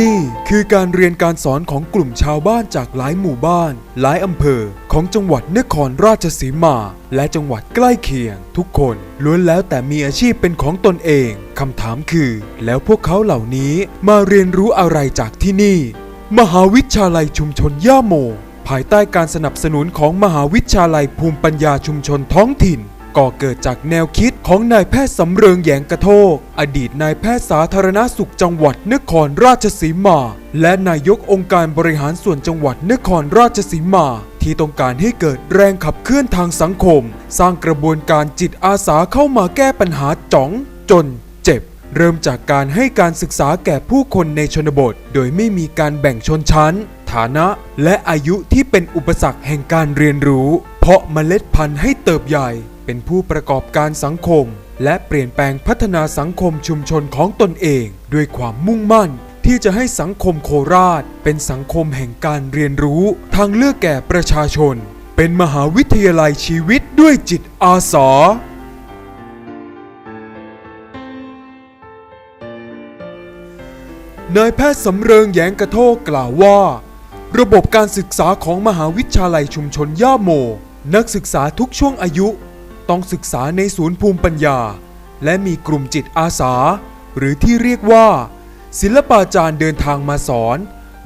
นี่คือการเรียนการสอนของกลุ่มชาวบ้านจากหลายหมู่บ้าน หลายอำเภอของจังหวัดนครราชสีมา และจังหวัดใกล้เคียง ทุกคนล้วนแล้วแต่มีอาชีพเป็นของตนเองคำถามคือ แล้วพวกเขาเหล่านี้มาเรียนรู้อะไรจากที่นี่ มหาวิทยาลัยชุมชนย่าโม ภายใต้การสนับสนุนของมหาวิทยาลัยภูมิปัญญาชุมชนท้องถิ่น ก่อเกิดจากแนวคิดของนายแพทย์สำเริงแยงกระโทก อดีตนายแพทย์สาธารณสุขจังหวัดนครราชสีมา และนายกองค์การบริหารส่วนจังหวัดนครราชสีมา ที่ต้องการให้เกิดแรงขับเคลื่อนทางสังคม สร้างกระบวนการจิตอาสาเข้ามาแก้ปัญหาจ๋อง จน เจ็บ เริ่มจากการให้การศึกษาแก่ผู้คนในชนบท โดยไม่มีการแบ่งชนชั้น ฐานะ และอายุที่เป็นอุปสรรคแห่งการเรียนรู้ เพราะเมล็ดพันธุ์ให้เติบใหญ่ เป็นผู้ประกอบการสังคม และเปลี่ยนแปลงพัฒนาสังคมชุมชนของตนเอง ด้วยความมุ่งมั่นที่จะให้สังคมโคราช เป็นสังคมแห่งการเรียนรู้ ทางเลือกแก่ประชาชน เป็นมหาวิทยาลัยชีวิตด้วยจิตอาสานายแพทย์สำเริงแยงกระโทกกล่าวว่า ระบบการศึกษาของมหาวิทยาลัยชุมชนย่าโม นักศึกษาทุกช่วงอายุ ต้องศึกษาในศูนย์ภูมิปัญญา และมีกลุ่มจิตอาสา หรือที่เรียกว่า ศิลปาจารย์เดินทางมาสอน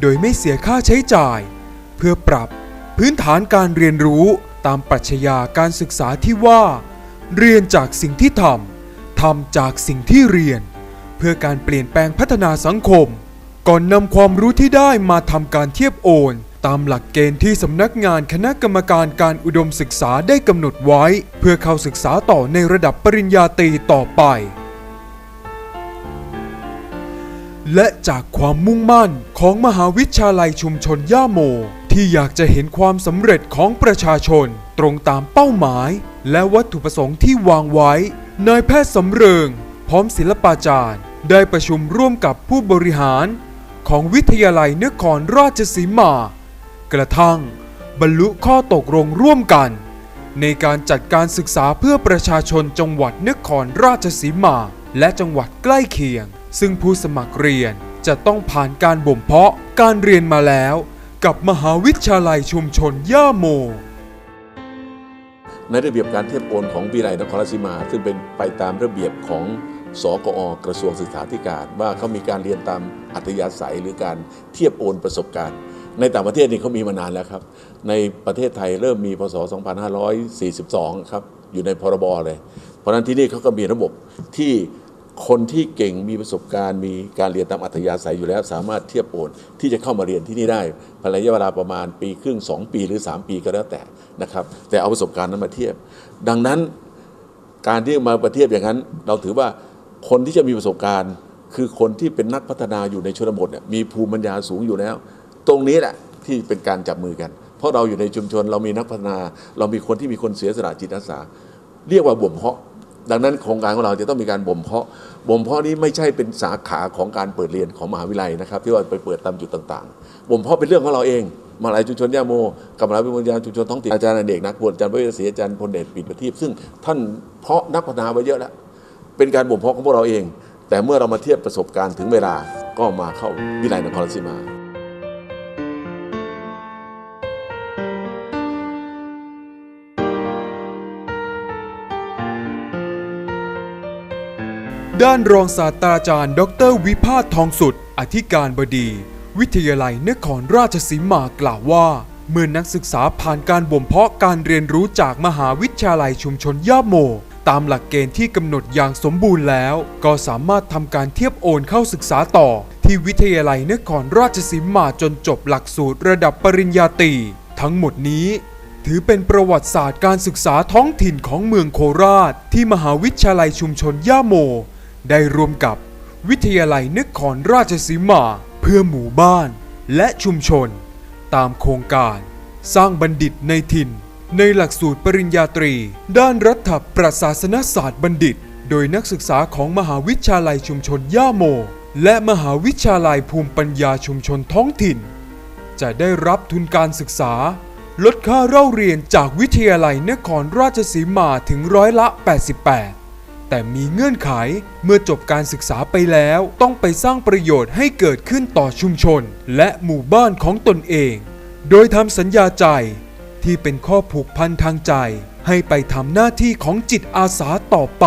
โดยไม่เสียค่าใช้จ่าย เพื่อปรับพื้นฐานการเรียนรู้ตามปรัชญาการศึกษาที่ว่า เรียนจากสิ่งที่ทำทำจากสิ่งที่เรียน เพื่อการเปลี่ยนแปลงพัฒนาสังคม ก่อนนำความรู้ที่ได้มาทำการเทียบโอน ตามหลักเกณฑ์ที่สำนักงานคณะกรรมการการอุดมศึกษาได้กำหนดไว้ เพื่อเข้าศึกษาต่อในระดับปริญญาตรีต่อไป และจากความมุ่งมั่นของมหาวิทยาลัยชุมชนย่าโม ที่อยากจะเห็นความสำเร็จของประชาชน ตรงตามเป้าหมาย และวัตถุประสงค์ที่วางไว้ นายแพทย์สำเริง พร้อมศิลปาจารย์ ได้ประชุมร่วมกับผู้บริหารของวิทยาลัยนครราชสีมา กระทั่งบรรลุข้อตกลงร่วมกัน ในการจัดการศึกษาเพื่อประชาชนจังหวัดนครราชสีมา และจังหวัดใกล้เคียง ซึ่งผู้สมัครเรียนจะต้องผ่านการบ่มเพาะการเรียนมาแล้ว กับมหาวิทยาลัยชุมชนย่าโม ในระเบียบการเทียบโอนของวิไลนครราชสีมา ซึ่งเป็นไปตามระเบียบของสกอกระทรวงศึกษาธิการ ว่าเขามีการเรียนตามอัธยาศัยหรือการเทียบโอนประสบการณ์ ในต่างประเทศนี่เขามีมานานแล้วครับ ในประเทศไทยเริ่มมีพศ 2542 ครับ อยู่ในพรบเลย เพราะนั้นที่นี่เขาก็มีระบบที่คนที่เก่งมีประสบการณ์มีการเรียนตามอัธยาศัยอยู่แล้ว สามารถเทียบโอนที่จะเข้ามาเรียนที่นี่ได้ภายในระยะเวลาประมาณปีครึ่ง 2 ปีหรือ 3 ปีก็แล้วแต่นะครับ แต่เอาประสบการณ์นั้นมาเทียบ ดังนั้นการที่มาประเทียบอย่างนั้น เราถือว่าคนที่จะมีประสบการณ์ คือคนที่เป็นนักพัฒนาอยู่ในชนบทเนี่ยมีภูมิปัญญาสูงอยู่แล้ว ตรงนี้แหละที่เป็นการจับมือกัน เพราะเราอยู่ในชุมชนเรามีนักพัฒนา เรามีคนที่มีคนเสียสละจิตอาสา เรียกว่าบ่มเพาะ ดังนั้นโครงการของเราจะต้องมีการบ่มเพาะบ่มเพาะนี้ไม่ใช่เป็นสาขาของการเปิดเรียนของมหาวิทยาลัยนะครับ ที่ว่าไปเปิดตามจุดต่างๆบ่มเพาะเป็นเรื่องของเราเองมหาวิทยาลัยชุมชนย่าโมกับมหาวิทยาลัยชุมชนท้องถิ่นอาจารย์อเนกนักบวชอาจารย์พระวิเศษอาจารย์พลเดชปิดประทีปซึ่งท่านเพาะนักพัฒนาไว้เยอะแล้วเป็นการบ่มเพาะของพวกเราเอง แต่เมื่อเรามาเทียบประสบการณ์ถึงเวลาก็มาเข้าวิทยาลัยนครราชสีมา ด้านรองศาสตราจารย์ ดร วิพาททองสุด อธิการบดี วิทยาลัยนครราชสีมากล่าวว่า เมื่อนักศึกษาผ่านการบ่มเพาะการเรียนรู้จากมหาวิทยาลัยชุมชนย่าโม ตามหลักเกณฑ์ที่กำหนดอย่างสมบูรณ์แล้ว ก็สามารถทำการเทียบโอนเข้าศึกษาต่อ ที่วิทยาลัยนครราชสีมาจนจบหลักสูตรระดับปริญญาตรีทั้งหมดนี้ถือเป็นประวัติศาสตร์การศึกษาท้องถิ่นของเมืองโคราช ที่มหาวิทยาลัยชุมชนย่าโม ได้รวมกับวิทยาลัยนครราชสีมา เพื่อหมู่บ้านและชุมชน ตามโครงการ สร้างบัณฑิตในถิ่น ในหลักสูตรปริญญาตรี ด้านรัฐประศาสนศาสตร์บัณฑิต โดยนักศึกษาของมหาวิทยาลัยชุมชนย่าโม และมหาวิทยาลัยภูมิปัญญาชุมชนท้องถิ่น จะได้รับทุนการศึกษา ลดค่าเล่าเรียนจากวิทยาลัยนครราชสีมาถึงร้อยละ 88 แต่มีเงื่อนไขเมื่อจบการศึกษาไปแล้วต้องไปสร้างประโยชน์ให้เกิดขึ้นต่อชุมชน และหมู่บ้านของตนเอง โดยทำสัญญาใจที่เป็นข้อผูกพันทางใจ ให้ไปทำหน้าที่ของจิตอาสาต่อไป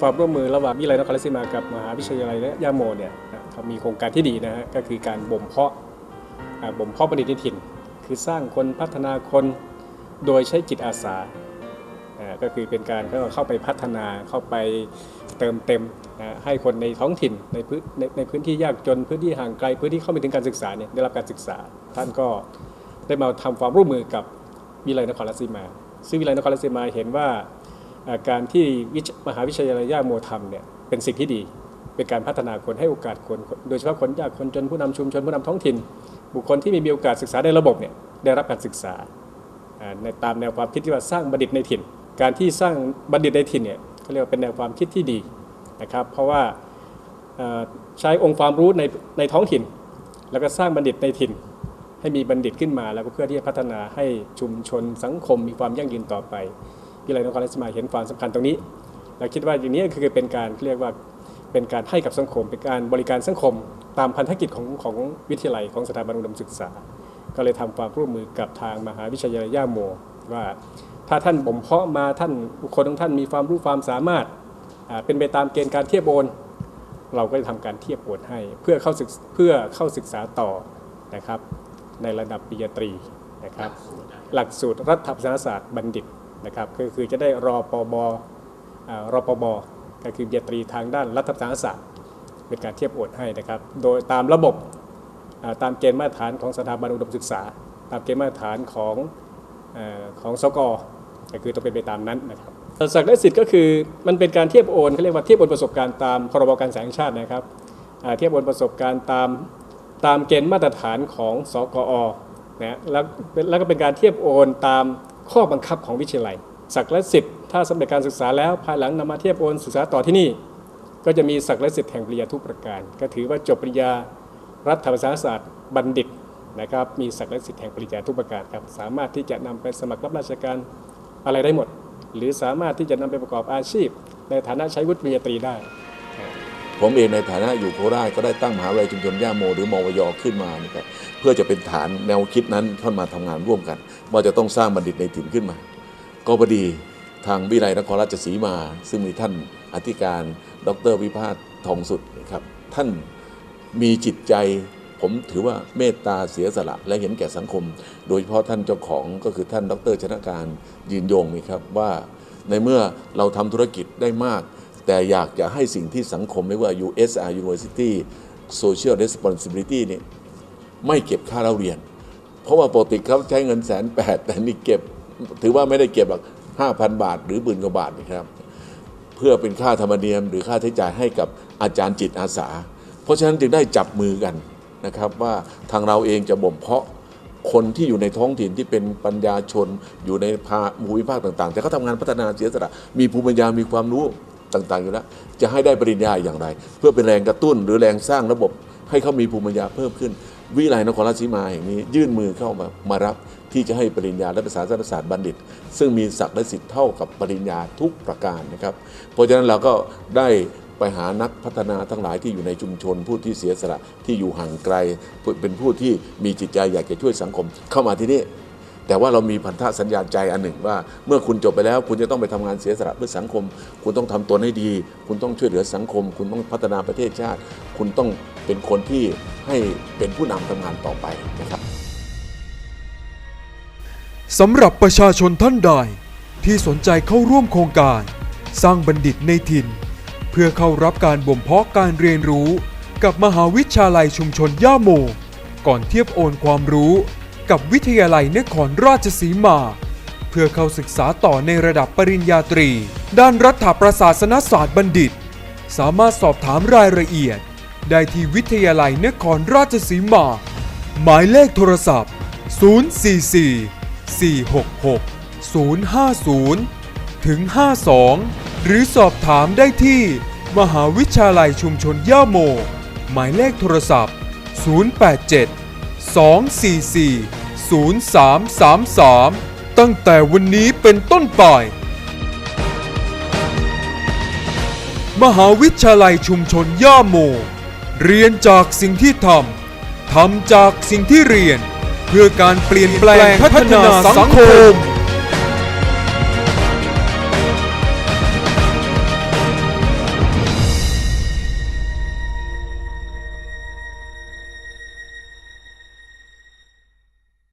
ความร่วมมือระหว่างวิทยาลัยนครราชสีมากับมหาวิทยาลัยและย่าโมเนี่ยนะครับมีโครงการที่ดีนะฮะก็คือการบ่มเพาะบ่มเพาะบัณฑิตในถิ่น คือสร้างคนพัฒนาคนโดยใช้จิตอาสา ก็คือเป็นการเข้าไปพัฒนาเข้าไปเติมเต็มให้คนในท้องถิ่นในพื้นในในพื้นที่ยากจนพื้นที่ห่างไกลพื้นที่เข้าไม่ถึงการศึกษาเนี่ยได้รับการศึกษา ท่านก็ได้มาทำความร่วมมือกับวิทยาลัยนครราชสีมา ซึ่งวิทยาลัยนครราชสีมาเห็นว่าการที่วิมหาวิทยาลัยย่าโมทำเนี่ยเป็นสิ่งที่ดี เป็นการพัฒนาคนให้โอกาสคน โดยเฉพาะคนยากคนจนผู้นำชุมชนผู้นำท้องถิ่น บุคคลที่มีโอกาสศึกษาในระบบเนี่ยได้รับการศึกษาในตามแนวความคิดที่ว่าสร้างบัณฑิตในถิ่น การที่สร้างบัณฑิตในถิ่นเนี่ยเขาเรียกว่าเป็นแนวความคิดที่ดีนะครับ เพราะว่าใช้องค์ความรู้ในในท้องถิ่น แล้วก็สร้างบัณฑิตในถิ่น ให้มีบัณฑิตขึ้นมา แล้วก็เพื่อที่จะพัฒนาให้ชุมชนสังคมมีความยั่งยืนต่อไปวิทยาลัยนครราชสีมาเห็นความสำคัญตรงนี้เราคิดว่าอย่างนี้คือเป็นการเรียกว่าเป็นการให้กับสังคม เป็นการบริการสังคมตามพันธกิจของของวิทยาลัยของสถาบันอุดมศึกษา ก็เลยทำความร่วมมือกับทางมหาวิทยาลัยย่าโมว่า ถ้าท่านบ่มเพาะมาท่านบุคคลของท่านมีความรู้ความสามารถเป็นไปตามเกณฑ์การเทียบโอนเราก็จะทำการเทียบโอนให้เพื่อเข้าศึกเพื่อเข้าศึกษาต่อนะครับในระดับปริญญาตรีนะครับหลักสูตรรัฐประศาสนศาสตร์บัณฑิตนะครับก็คือจะได้รอปบอ่ารปบก็คือปริญญาตรีทางด้านรัฐศาสตร์เป็นการเทียบโอนให้นะครับโดยตามระบบตามเกณฑ์มาตรฐานของสถาบันอุดมศึกษา ตามเกณฑ์มาตรฐานของของสก ก็คือต้องเป็นไปตามนั้นนะครับศักดิ์และสิทธิ์ก็คือมันเป็นการเทียบโอนเขาเรียกว่าเทียบโอนประสบการณ์ตามพรบการศึกษาแห่งชาตินะครับเทียบโอนประสบการณ์ตามตามเกณฑ์มาตรฐานของสกอนะแล้วแล้วก็เป็นการเทียบโอนตามข้อบังคับของวิทยาลัยศักดิ์และสิทธิ์ถ้าสำเร็จการศึกษาแล้วภายหลังนำมาเทียบโอนศึกษาต่อที่นี่ ก็จะมีศักดิ์และสิทธิ์แห่งปริญญาทุกประการ ก็ถือว่าจบปริญญารัฐประศาสนศาสตร์บัณฑิตนะครับมีศักดิ์และสิทธิ์แห่งปริญญาทุกประการครับสามารถที่จะนำไปสมัครรับราชการ อะไรได้หมด หรือสามารถที่จะนำไปประกอบอาชีพ ในฐานะใช้วุฒิปริญญาตรีได้ ผมเองในฐานะอยู่โคราชก็ได้ตั้งมหาวิทยาลัยชุมชนย่าโมหรือมวยขึ้นมานะครับเพื่อจะเป็นฐานแนวคิดนั้นเข้ามาทำงานร่วมกัน ว่าจะต้องสร้างบัณฑิตในถิ่นขึ้นมา ก็พอดีทางวิไลนครราชสีมา ซึ่งมีท่านอธิการ ดรวิพาสทองสุดนะครับท่านมีจิตใจ ผมถือว่าเมตตาเสียสละและเห็นแก่สังคม โดยเฉพาะท่านเจ้าของก็คือท่านดรชนะการยืนยงนี่ครับว่าในเมื่อเราทำธุรกิจได้มาก แต่อยากจะให้สิ่งที่สังคมไม่ว่า USR University Social Responsibility นี่ไม่เก็บค่าเล่าเรียน เพราะว่าปกติเขาใช้เงินแสนแปดแต่นี่เก็บถือว่าไม่ได้เก็บหรอกห้าพันบาท หรือหมื่นกว่าบาทนะครับ เพื่อเป็นค่าธรรมเนียมหรือค่าใช้จ่ายให้กับอาจารย์จิตอาสา เพราะฉะนั้นจึงได้จับมือกัน นะครับว่าทางเราเองจะบ่มเพาะคนที่อยู่ในท้องถิ่นที่เป็นปัญญาชนอยู่ในภาภูมิภาคต่างๆ แต่เขาทำงานพัฒนาเสียสละมีภูมิปัญญามีความรู้ต่างๆอยู่แล้ว จะให้ได้ปริญญาอย่างไร เพื่อเป็นแรงกระตุ้นหรือแรงสร้างระบบให้เขามีภูมิปัญญาเพิ่มขึ้น วิไลนครราชสีมาแห่งนี้ ยื่นมือเข้ามามารับที่จะให้ปริญญาและภาษาศาสตร์ศาสตร์บัณฑิต ซึ่งมีศักดิ์และสิทธิ์เท่ากับปริญญาทุกประการนะครับ เพราะฉะนั้นเราก็ได้ ไปหานักพัฒนาทั้งหลายที่อยู่ในชุมชน ผู้ที่เสียสละที่อยู่ห่างไกล เป็นผู้ที่มีจิตใจอยากจะช่วยสังคมเข้ามาที่นี่แต่ว่าเรามีพันธะสัญญาใจอันหนึ่งว่า เมื่อคุณจบไปแล้ว คุณจะต้องไปทำงานเสียสละเพื่อสังคม คุณต้องทำตนให้ดี คุณต้องช่วยเหลือสังคม คุณต้องพัฒนาประเทศชาติ คุณต้องเป็นคนที่ให้เป็นผู้นำทำงานต่อไปนะครับสำหรับประชาชนท่านใดที่สนใจเข้าร่วมโครงการ สร้างบัณฑิตในถิ่น เพื่อเข้ารับการบ่มเพาะการเรียนรู้ กับมหาวิทยาลัยชุมชนย่าโม ก่อนเทียบโอนความรู้ กับวิทยาลัยนครราชสีมา เพื่อเข้าศึกษาต่อในระดับปริญญาตรี ด้านรัฐประศาสนศาสตร์บัณฑิต สามารถสอบถามรายละเอียด ได้ที่วิทยาลัยนครราชสีมา หมายเลขโทรศัพท์ 044 466 050 ถึง 52 หรือสอบถามได้ที่ มหาวิทยาลัยชุมชนย่าโม หมายเลขโทรศัพท์ 087 244 0333 ตั้งแต่วันนี้เป็นต้นไป มหาวิทยาลัยชุมชนย่าโม เรียนจากสิ่งที่ทำทำจากสิ่งที่เรียน เพื่อการเปลี่ยนแปลงพัฒนาสังคม